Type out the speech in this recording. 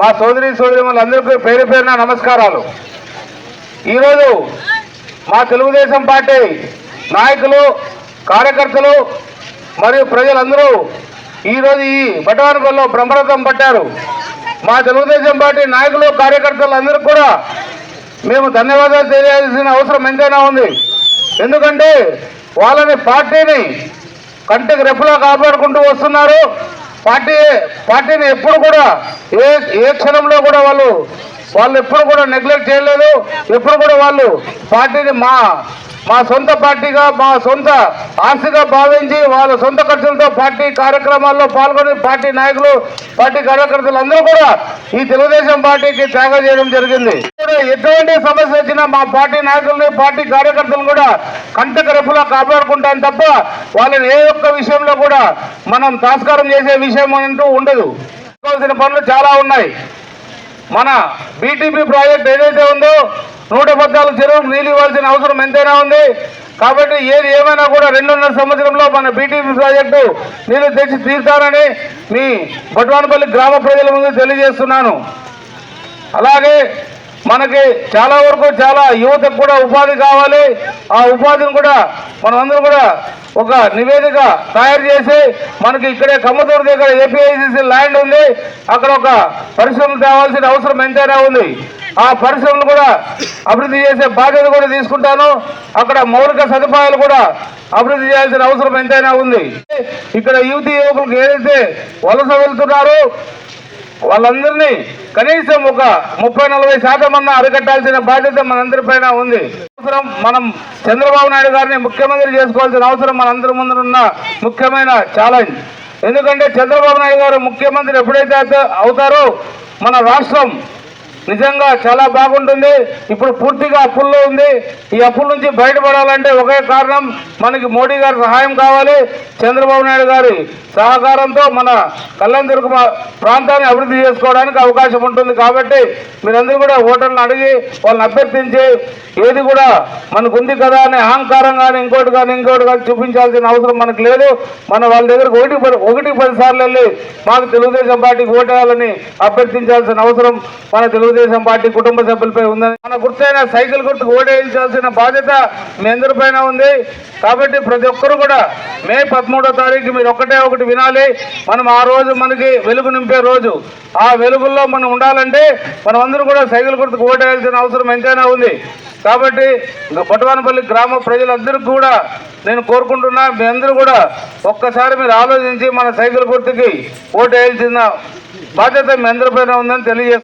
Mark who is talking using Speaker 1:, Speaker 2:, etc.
Speaker 1: మా సోదరి సోదరిమలందరికీ పేరు పేరున నమస్కారాలు. ఈరోజు మా తెలుగుదేశం పార్టీ నాయకులు కార్యకర్తలు మరియు ప్రజలందరూ ఈరోజు ఈ బటవానపల్లిలో బ్రహ్మరథం పట్టారు. మా తెలుగుదేశం పార్టీ నాయకులు కార్యకర్తలు అందరికీ కూడా మేము ధన్యవాదాలు తెలియాల్సిన అవసరం ఎంతైనా ఉంది. ఎందుకంటే వాళ్ళని పార్టీని కంటికి రెప్పులా కాపాడుకుంటూ వస్తున్నారు. పార్టీ పార్టీని ఎప్పుడు కూడా ఏ ఏ క్షణంలో కూడా వాళ్ళు వాళ్ళు ఎప్పుడు కూడా నెగ్లెక్ట్ చేయలేదు. ఎప్పుడు కూడా వాళ్ళు పార్టీని మా మా సొంత పార్టీగా మా సొంత ఆస్తిగా భావించి వాళ్ళ సొంత ఖర్చులతో పార్టీ కార్యక్రమాల్లో పాల్గొని పార్టీ నాయకులు పార్టీ కార్యకర్తలు అందరూ కూడా ఈ తెలుగుదేశం పార్టీకి త్యాగం చేయడం జరిగింది. ఎటువంటి సమస్య వచ్చినా మా పార్టీ నాయకుల్ని పార్టీ కార్యకర్తలను కూడా కంటక రెప్పులా కాపాడుకుంటాం తప్ప వాళ్ళని ఏ ఒక్క విషయంలో కూడా మనం తాస్కారం చేసే విషయం అంటూ ఉండదు. పనులు చాలా ఉన్నాయి. మన బీటీపీ ప్రాజెక్ట్ ఏదైతే ఉందో నూట పద్నాలుగు చెరువులకు నీళ్ళు ఇవ్వాల్సిన అవసరం ఎంతైనా ఉంది. కాబట్టి ఏది ఏమైనా కూడా రెండున్నర సంవత్సరంలో మన బీటీపీ ప్రాజెక్టు నీళ్ళు తెచ్చి తీరుతానని మీ బట్వానపల్లి గ్రామ ప్రజల ముందు తెలియజేస్తున్నాను. అలాగే మనకి చాలా వరకు చాలా యువతకు కూడా ఉపాధి కావాలి. ఆ ఉపాధిని కూడా మనమందరం కూడా ఒక నివేదిక తయారు చేసి మనకి ఇక్కడే కమ్మతూరు దగ్గర ఏపీఐసిసి ల్యాండ్ ఉంది. అక్కడ ఒక పరిశ్రమ తేవాల్సిన అవసరం ఎంతైనా ఉంది. ఆ పరిశ్రమలు కూడా అభివృద్ధి చేసే బాధ్యత కూడా తీసుకుంటాను. అక్కడ మౌలిక సదుపాయాలు కూడా అభివృద్ధి చేయాల్సిన అవసరం ఎంతైనా ఉంది. ఇక్కడ యువతి యువకులకు ఏదైతే వలస వెళ్తున్నారో వాళ్ళందరినీ కనీసం ఒక ముప్పై నలభై శాతం అన్న అరికట్టాల్సిన బాధ్యత మనందరిపైన ఉంది. అవసరం మనం చంద్రబాబు నాయుడు గారిని ముఖ్యమంత్రి చేసుకోవాల్సిన అవసరం మనందరి ముందున్న ముఖ్యమైన ఛాలెంజ్ ఎందుకంటే చంద్రబాబు నాయుడు గారు ముఖ్యమంత్రి ఎప్పుడైతే అవుతారో మన రాష్ట్రం నిజంగా చాలా బాగుంటుంది. ఇప్పుడు పూర్తిగా అప్పుల్లో ఉంది. ఈ అప్పుల నుంచి బయటపడాలంటే ఒకే కారణం మనకి మోడీ గారి సహాయం కావాలి. చంద్రబాబు నాయుడు గారి సహకారంతో మన కళ్యాణదుర్గ ప్రాంతాన్ని అభివృద్ధి చేసుకోవడానికి అవకాశం ఉంటుంది కాబట్టి మీరందరూ కూడా ఓటర్లను అడిగి వాళ్ళని అభ్యర్థించి ఏది కూడా మనకుంది కదా అనే అహంకారం కానీ ఇంకోటి కానీ ఇంకోటి కానీ చూపించాల్సిన అవసరం మనకు లేదు. మన వాళ్ళ దగ్గరకు ఒకటి పది- ఒకటి పది సార్లు వెళ్ళి మాకు తెలుగుదేశం పార్టీకి ఓటేయాలని అభ్యర్థించాల్సిన అవసరం మన తెలుగుదేశం పార్టీ కుటుంబ సభ్యులపై ఉందని మన గుర్తైన సైకిల్ గుర్తుకు ఓటేయించాల్సిన బాధ్యత మీ అందరిపైన ఉంది. కాబట్టి ప్రతి ఒక్కరు కూడా మే పదమూడో తారీఖు మీరు ఒక్కటే ఒకటి వినాలి. మనం ఆ రోజు మనకి వెలుగు నింపే రోజు. ఆ వెలుగుల్లో మనం ఉండాలంటే మనం అందరూ కూడా సైకిల్ గుర్తుకు ఓటేయాల్సిన అవసరం ఎంతైనా ఉంది. కాబట్టి ఇంకా గ్రామ ప్రజలందరికీ కూడా నేను కోరుకుంటున్నా మీ అందరూ కూడా ఒక్కసారి మీరు ఆలోచించి మన సైకిల్ గుర్తుకి ఓటు వేయాల్సిన బాధ్యత మీ అందరిపైన ఉందని తెలియజేస్తాను